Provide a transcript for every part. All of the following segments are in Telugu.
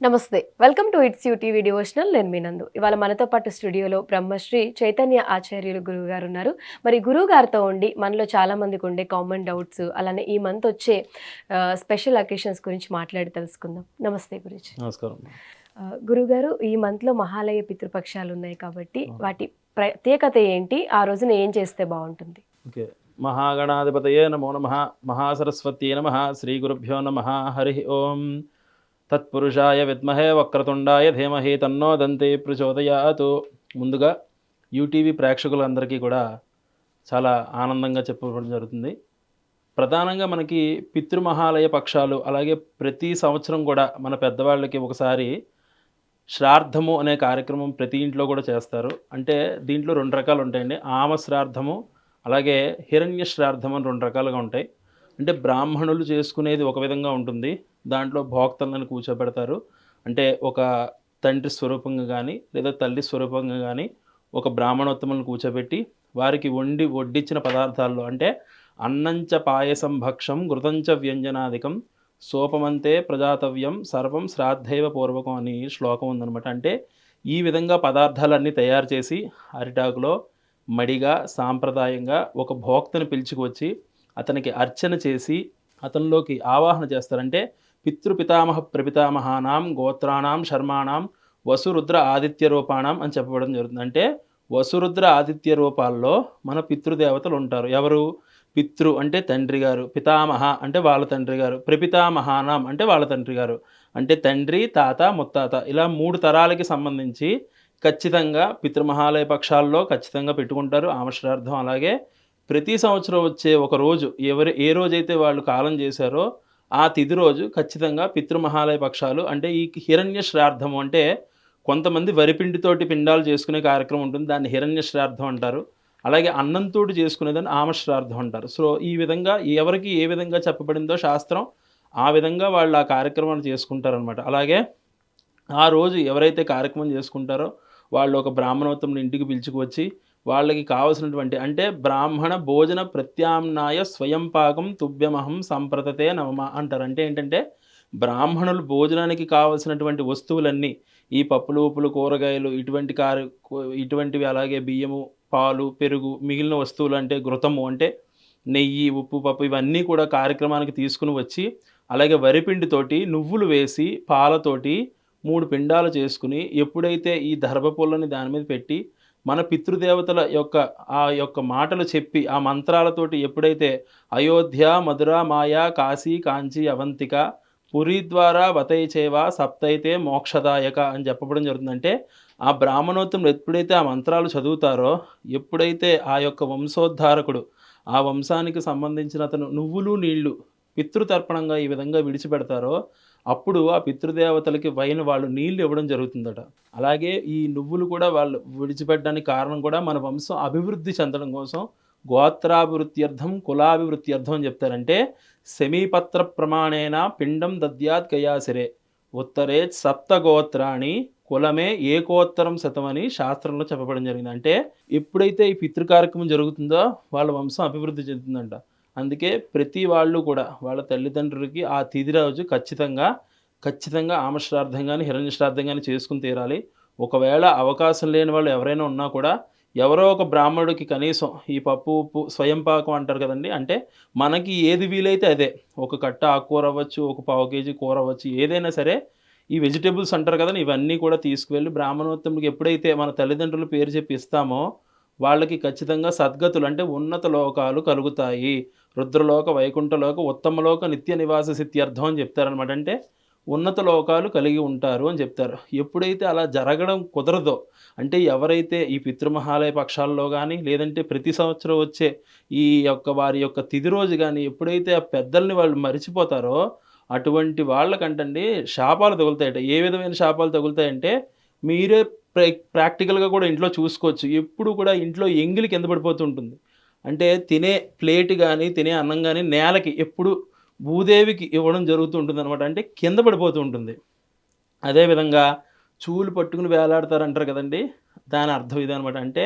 నమస్తే welcome to it's UTV devotional నేను మీ నందు. ఇవాళ మనతో పాటు స్టూడియోలో బ్రహ్మశ్రీ చైతన్య ఆచార్యులు గురువు గారు ఉన్నారు. మరి గురువు గారితో ఉండి మనలో చాలా మందికి ఉండే కామన్ డౌట్స్ అలానే ఈ మంత్ వచ్చే స్పెషల్ అకేషన్స్ గురించి మాట్లాడి తెలుసుకుందాం. నమస్తే గురించి నమస్కారం. గురుగారు ఈ మంత్లో మహాలయ పితృపక్షాలు ఉన్నాయి కాబట్టి వాటి ప్రత్యేకత ఏంటి? ఆ రోజున ఏం చేస్తే బాగుంటుంది? ఓకే. మహాగణాధిపతయే నమో నమ మహాసరస్వత్యే నమ శ్రీ గురుభ్యో నమ హరి ఓం. తత్పురుషాయ విద్మహే వక్రతుండాయ ధీమహి తన్నో దంతే ప్రచోదయాతు. ముందుగా యూటీవీ ప్రేక్షకులందరికీ కూడా చాలా ఆనందంగా చెప్పడం జరుగుతుంది. ప్రధానంగా మనకి పితృమహాలయ పక్షాలు అలాగే ప్రతి సంవత్సరం కూడా మన పెద్దవాళ్ళకి ఒకసారి శ్రాద్ధము అనే కార్యక్రమం ప్రతి ఇంట్లో కూడా చేస్తారు. అంటే దీంట్లో రెండు రకాలు ఉంటాయండి. ఆమ శ్రాద్ధము అలాగే హిరణ్య శ్రాద్ధం అని రెండు రకాలుగా ఉంటాయి. అంటే బ్రాహ్మణులు చేసుకునేది ఒక విధంగా ఉంటుంది. దాంట్లో భోక్తలను కూర్చోబెడతారు. అంటే ఒక తండ్రి స్వరూపంగా కానీ లేదా తల్లి స్వరూపంగా కానీ ఒక బ్రాహ్మణోత్తములను కూర్చోబెట్టి వారికి వండి వడ్డించిన పదార్థాల్లో అంటే అన్నంచ పాయసం భక్షం ఘృతంచ వ్యంజనాధికం సోపమంతే ప్రజాతవ్యం సర్వం శ్రాద్ధైవ పూర్వకం అని శ్లోకం ఉందన్నమాట. అంటే ఈ విధంగా పదార్థాలన్నీ తయారు చేసి అరిటాకులో మడిగా సాంప్రదాయంగా ఒక భోక్తను పిలుచుకొచ్చి అతనికి అర్చన చేసి అతనిలోకి ఆవాహన చేస్తారంటే పితృపితామహ ప్రపితామహానాం గోత్రాణం శర్మాణం వసురుద్ర ఆదిత్య రూపాణం అని చెప్పబడడం జరుగుతుంది. అంటే వసురుద్ర ఆదిత్య రూపాల్లో మన పితృదేవతలు ఉంటారు. ఎవరు? పితృ అంటే తండ్రి గారు పితామహ అంటే వాళ్ళ తండ్రి గారు ప్రపితామహానాం అంటే వాళ్ళ తండ్రి గారు. అంటే తండ్రి తాత ముత్తాత ఇలా మూడు తరాలకి సంబంధించి ఖచ్చితంగా పితృమహాలయ పక్షాల్లో ఖచ్చితంగా పెట్టుకుంటారు. ఆమశ్రార్థం అలాగే ప్రతి సంవత్సరం వచ్చే ఒక రోజు ఎవరు ఏ రోజైతే వాళ్ళు కాలం చేశారో ఆ తిథి రోజు ఖచ్చితంగా పితృమహాలయ పక్షాలు అంటే ఈ హిరణ్య శ్రార్థము అంటే కొంతమంది వరిపిండితోటి పిండాలు చేసుకునే కార్యక్రమం ఉంటుంది దాన్ని హిరణ్య శ్రార్థం అంటారు. అలాగే అన్నంతో చేసుకునేదాన్ని ఆమశ్రార్థం అంటారు. సో ఈ విధంగా ఎవరికి ఏ విధంగా చెప్పబడిందో శాస్త్రం ఆ విధంగా వాళ్ళు ఆ కార్యక్రమాన్ని చేసుకుంటారనమాట అలాగే ఆ రోజు ఎవరైతే కార్యక్రమం చేసుకుంటారో వాళ్ళు ఒక బ్రాహ్మణోత్తముని ఇంటికి పిలుచుకువచ్చి వాళ్ళకి కావలసినటువంటి అంటే బ్రాహ్మణ భోజన ప్రత్యామ్నాయ స్వయం పాకం తుభ్యమహం సంప్రతతే నవమ అంటారు. అంటే ఏంటంటే బ్రాహ్మణులు భోజనానికి కావలసినటువంటి వస్తువులన్నీ ఈ పప్పులు ఉప్పులు కూరగాయలు ఇటువంటి కారు ఇటువంటివి అలాగే బియ్యము పాలు పెరుగు మిగిలిన వస్తువులు అంటే ఘృతము అంటే నెయ్యి ఉప్పు పప్పు ఇవన్నీ కూడా కార్యక్రమానికి తీసుకుని వచ్చి అలాగే వరిపిండితోటి నువ్వులు వేసి పాలతోటి మూడు పిండాలు చేసుకుని ఎప్పుడైతే ఈ దర్భపుల్లని దాని మీద పెట్టి మన పితృదేవతల యొక్క ఆ యొక్క మాటలు చెప్పి ఆ మంత్రాలతోటి ఎప్పుడైతే అయోధ్య మధుర మాయా కాశీ కాంచి అవంతిక పురి ద్వారా వతైచేవ సప్తైతే మోక్షదాయక అని చెప్పడం జరుగుతుందంటే ఆ బ్రాహ్మణోత్తములు ఎప్పుడైతే ఆ మంత్రాలు చదువుతారో ఎప్పుడైతే ఆ యొక్క వంశోద్ధారకుడు ఆ వంశానికి సంబంధించిన అతను నువ్వులు నీళ్ళు పితృతర్పణంగా ఈ విధంగా విడిచిపెడతారో అప్పుడు ఆ పితృదేవతలకి పైన వాళ్ళు నీళ్ళు ఇవ్వడం జరుగుతుందట. అలాగే ఈ నువ్వులు కూడా వాళ్ళు విడిచిపెట్టడానికి కారణం కూడా మన వంశం అభివృద్ధి చెందడం కోసం గోత్రాభివృత్యర్థం కులాభివృత్యర్థం అని చెప్తారంటే సెమీపత్ర ప్రమాణేన పిండం దద్యాత్ కయాసిరే. ఉత్తరే సప్తగోత్రాణి కులమే ఏకోత్తరం శతమని శాస్త్రంలో చెప్పబడం జరిగింది. అంటే ఎప్పుడైతే ఈ పితృ కార్యక్రమం జరుగుతుందో వాళ్ళ వంశం అభివృద్ధి చెందుతుందంట. అందుకే ప్రతి వాళ్ళు కూడా వాళ్ళ తల్లిదండ్రులకి ఆ తిది రోజు ఖచ్చితంగా ఖచ్చితంగా ఆమశ్రార్థం కానీ హిరణ్య కానీ చేసుకుని తీరాలి. ఒకవేళ అవకాశం లేని వాళ్ళు ఎవరైనా ఉన్నా కూడా ఎవరో ఒక బ్రాహ్మణుడికి కనీసం ఈ పప్పు ఉప్పు స్వయం పాకం అంటారు కదండి. అంటే మనకి ఏది వీలైతే అదే. ఒక కట్ట ఆకుకూర అవ్వచ్చు ఒక పావు కేజీ కూర అవ్వచ్చు ఏదైనా సరే ఈ వెజిటేబుల్స్ అంటారు కదా ఇవన్నీ కూడా తీసుకువెళ్ళి బ్రాహ్మణోత్తముడికి ఎప్పుడైతే మన తల్లిదండ్రులు పేరు చెప్పి ఇస్తామో వాళ్ళకి ఖచ్చితంగా సద్గతులు అంటే ఉన్నత లోకాలు కలుగుతాయి. రుద్రలోక వైకుంఠలోక ఉత్తమలోక నిత్య నివాస సిత్యర్థం అని చెప్తారనమాట అంటే ఉన్నత లోకాలు కలిగి ఉంటారు అని చెప్తారు. ఎప్పుడైతే అలా జరగడం కుదరదో అంటే ఎవరైతే ఈ పితృమహాలయ పక్షాల్లో కానీ లేదంటే ప్రతి సంవత్సరం వచ్చే ఈ యొక్క వారి యొక్క తిథి రోజు కానీ ఎప్పుడైతే ఆ పెద్దల్ని వాళ్ళు మరిచిపోతారో అటువంటి వాళ్ళకంటండి శాపాలు తగులుతాయట. ఏ విధమైన శాపాలు తగులుతాయంటే మీరే ప్రాక్టికల్గా కూడా ఇంట్లో చూసుకోవచ్చు. ఎప్పుడు కూడా ఇంట్లో ఎంగిలి కింద పడిపోతూ ఉంటుంది. అంటే తినే ప్లేట్ కానీ తినే అన్నం కానీ నేలకి ఎప్పుడు భూదేవికి ఇవ్వడం జరుగుతూ ఉంటుంది అనమాట అంటే కింద పడిపోతూ ఉంటుంది. అదేవిధంగా చూలు పట్టుకుని వేలాడతారంటారు కదండి. దాని అర్థం ఇదనమాట అంటే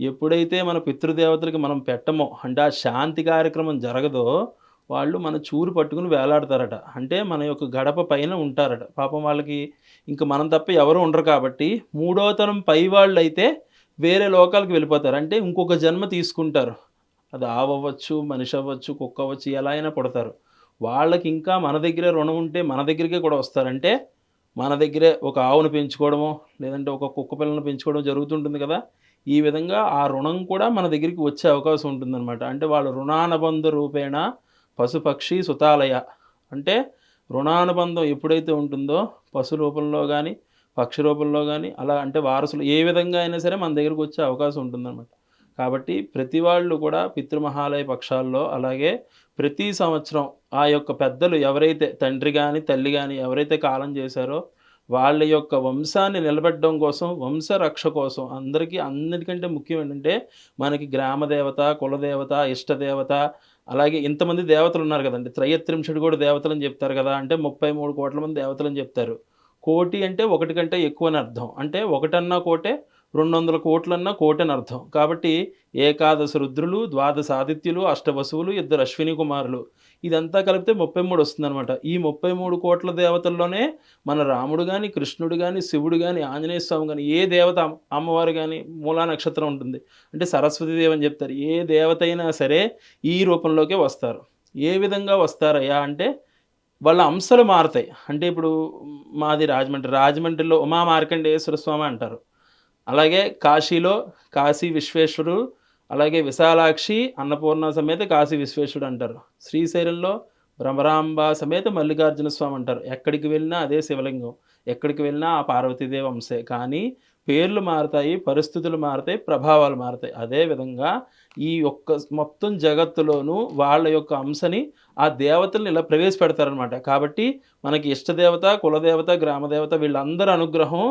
ఎప్పుడైతే మన పితృదేవతలకి మనం పెట్టమో అంటే ఆ శాంతి కార్యక్రమం జరగదో వాళ్ళు మన చూరు పట్టుకుని వేలాడతారట. అంటే మన యొక్క గడప పైన ఉంటారట. పాపం వాళ్ళకి ఇంకా మనం తప్ప ఎవరు ఉండరు కాబట్టి మూడో తరం పై వాళ్ళు అయితే వేరే లోకాలకు వెళ్ళిపోతారు. అంటే ఇంకొక జన్మ తీసుకుంటారు. అది ఆవు అవ్వచ్చు మనిషి అవ్వచ్చు కుక్క అవ్వచ్చు ఎలా అయినా పుడతారు వాళ్ళకి ఇంకా మన దగ్గరే రుణం ఉంటే మన దగ్గరికే కూడా వస్తారంటే మన దగ్గరే ఒక ఆవును పెంచుకోవడమో లేదంటే ఒక కుక్క పిల్లను పెంచుకోవడం జరుగుతుంటుంది కదా. ఈ విధంగా ఆ రుణం కూడా మన దగ్గరికి వచ్చే అవకాశం ఉంటుందన్నమాట. అంటే వాళ్ళు రుణానుబంధ రూపేణ పశుపక్షి సుతాలయ. అంటే రుణానుబంధం ఎప్పుడైతే ఉంటుందో పశు రూపంలో కానీ పక్షి రూపంలో కానీ అలా అంటే వారసులు ఏ విధంగా అయినా సరే మన దగ్గరకు వచ్చే అవకాశం ఉంటుందన్నమాట. కాబట్టి ప్రతి వాళ్ళు కూడా పితృమహాలయ పక్షాల్లో అలాగే ప్రతి సంవత్సరం ఆ యొక్క పెద్దలు ఎవరైతే తండ్రి కానీ తల్లి కానీ ఎవరైతే కాలం చేశారో వాళ్ళ యొక్క వంశాన్ని నిలబెట్టడం కోసం వంశ రక్ష కోసం అందరికీ అందరికంటే ముఖ్యం ఏంటంటే మనకి గ్రామదేవత కులదేవత ఇష్టదేవత అలాగే ఇంతమంది దేవతలు ఉన్నారు కదండి. త్రయత్రింశుడు కూడా దేవతలని చెప్తారు కదా. అంటే ముప్పై మూడు కోట్ల మంది దేవతలని చెప్తారు. కోటి అంటే ఒకటి కంటే ఎక్కువ అని అర్థం. అంటే ఒకటన్నా కోటే రెండు వందల కోట్లన్నా కోటి అని అర్థం. కాబట్టి ఏకాదశ రుద్రులు ద్వాదశ ఆదిత్యులు అష్టవసువులు ఇద్దరు అశ్విని కుమారులు. ఇదంతా కలిపితే ముప్పై మూడు వస్తుందన్నమాట. ఈ ముప్పై మూడు కోట్ల దేవతల్లోనే మన రాముడు కానీ కృష్ణుడు కానీ శివుడు కానీ ఆంజనేయ స్వామి కానీ ఏ దేవత అమ్మవారు కానీ మూలా నక్షత్రం ఉంటుంది. అంటే సరస్వతి దేవని అని చెప్తారు. ఏ దేవత అయినా సరే ఈ రూపంలోకే వస్తారు. ఏ విధంగా వస్తారయ్యా అంటే వాళ్ళ అంశాలు మారుతాయి. అంటే ఇప్పుడు మాది రాజమండ్రి. రాజమండ్రిలో ఉమా మార్కండేశ్వర స్వామి అంటారు. అలాగే కాశీలో కాశీ విశ్వేశ్వరు అలాగే విశాలాక్షి అన్నపూర్ణ సమేత కాశీ విశ్వేశ్వరుడు అంటారు. శ్రీశైలంలో భ్రమరాంబ సమేత మల్లికార్జున స్వామి అంటారు. ఎక్కడికి వెళ్ళినా అదే శివలింగం. ఎక్కడికి వెళ్ళినా ఆ పార్వతీదేవి అంశే కానీ పేర్లు మారుతాయి పరిస్థితులు మారుతాయి ప్రభావాలు మారుతాయి. అదే విధంగా ఈ యొక్క మొత్తం జగత్తులోనూ వాళ్ళ యొక్క అంశని ఆ దేవతల్ని ఇలా ప్రవేశపెడతారనమాట కాబట్టి మనకి ఇష్టదేవత కులదేవత గ్రామదేవత వీళ్ళందరి అనుగ్రహం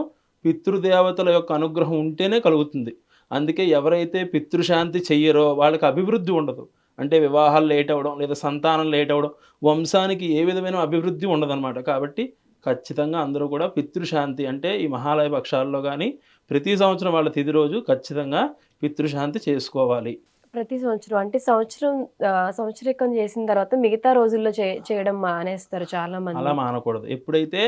పితృదేవతల యొక్క అనుగ్రహం ఉంటేనే కలుగుతుంది. అందుకే ఎవరైతే పితృశాంతి చెయ్యరో వాళ్ళకి అభివృద్ధి ఉండదు. అంటే వివాహాలు లేట్ అవ్వడం లేదా సంతానం లేట్ అవ్వడం వంశానికి ఏ విధమైన అభివృద్ధి ఉండదన్నమాట. కాబట్టి ఖచ్చితంగా అందరూ కూడా పితృశాంతి అంటే ఈ మహాలయ పక్షాల్లో కానీ ప్రతి సంవత్సరం వాళ్ళ తిది రోజు ఖచ్చితంగా పితృశాంతి చేసుకోవాలి. ప్రతి సంవత్సరం అంటే సంవత్సరం ఆ, సంవత్సరికం చేసిన తర్వాత మిగతా రోజుల్లో చేయడం మానేస్తారు చాలా మంది అలా మానకూడదు. ఎప్పుడైతే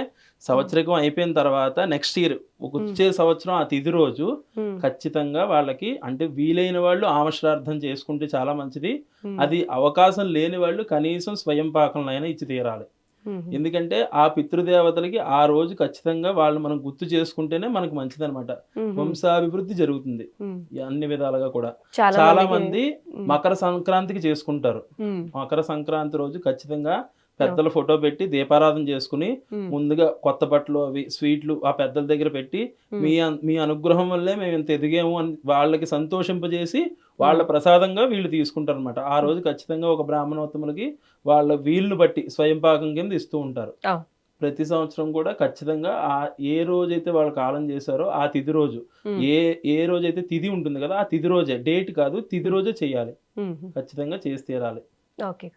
సంవత్సరికం అయిపోయిన తర్వాత నెక్స్ట్ ఇయర్ వచ్చే సంవత్సరం ఆ తిథి రోజు ఖచ్చితంగా వాళ్ళకి అంటే వీలైన వాళ్ళు ఆమశ్రార్థం చేసుకుంటే చాలా మంచిది. అది అవకాశం లేని వాళ్ళు కనీసం స్వయం పాకంలో ఇచ్చి తీరాలి. ఎందుకంటే ఆ పితృదేవతలకి ఆ రోజు ఖచ్చితంగా వాళ్ళు మనం గుర్తు చేసుకుంటేనే మనకు మంచిదన్నమాట. ఉమ్, వంశాభివృద్ధి జరుగుతుంది. అన్ని విధాలుగా కూడా. చాలా మంది మకర సంక్రాంతికి చేసుకుంటారు. మకర సంక్రాంతి రోజు ఖచ్చితంగా పెద్దల ఫోటో పెట్టి దీపారాధన చేసుకుని ముందుగా కొత్త బట్టలు అవి స్వీట్లు ఆ పెద్దల దగ్గర పెట్టి. మీ మీ అనుగ్రహం వల్లే మేము ఇంత ఎదిగాము అని వాళ్ళకి సంతోషింపజేసి వాళ్ళ ప్రసాదంగా వీళ్ళు తీసుకుంటారు అనమాట ఆ రోజు ఖచ్చితంగా ఒక బ్రాహ్మణోత్తములకి వాళ్ళ వీళ్ళని బట్టి స్వయం పాకం కింద ఇస్తూ ఉంటారు. ప్రతి సంవత్సరం కూడా ఖచ్చితంగా ఆ ఏ రోజైతే వాళ్ళు కాలం చేశారో ఆ తిథి రోజు. ఏ ఏ రోజైతే తిథి ఉంటుంది కదా ఆ తిథి రోజే. డేట్ కాదు తిథి రోజే చేయాలి. ఖచ్చితంగా చేసి తీరాలి. ఓకే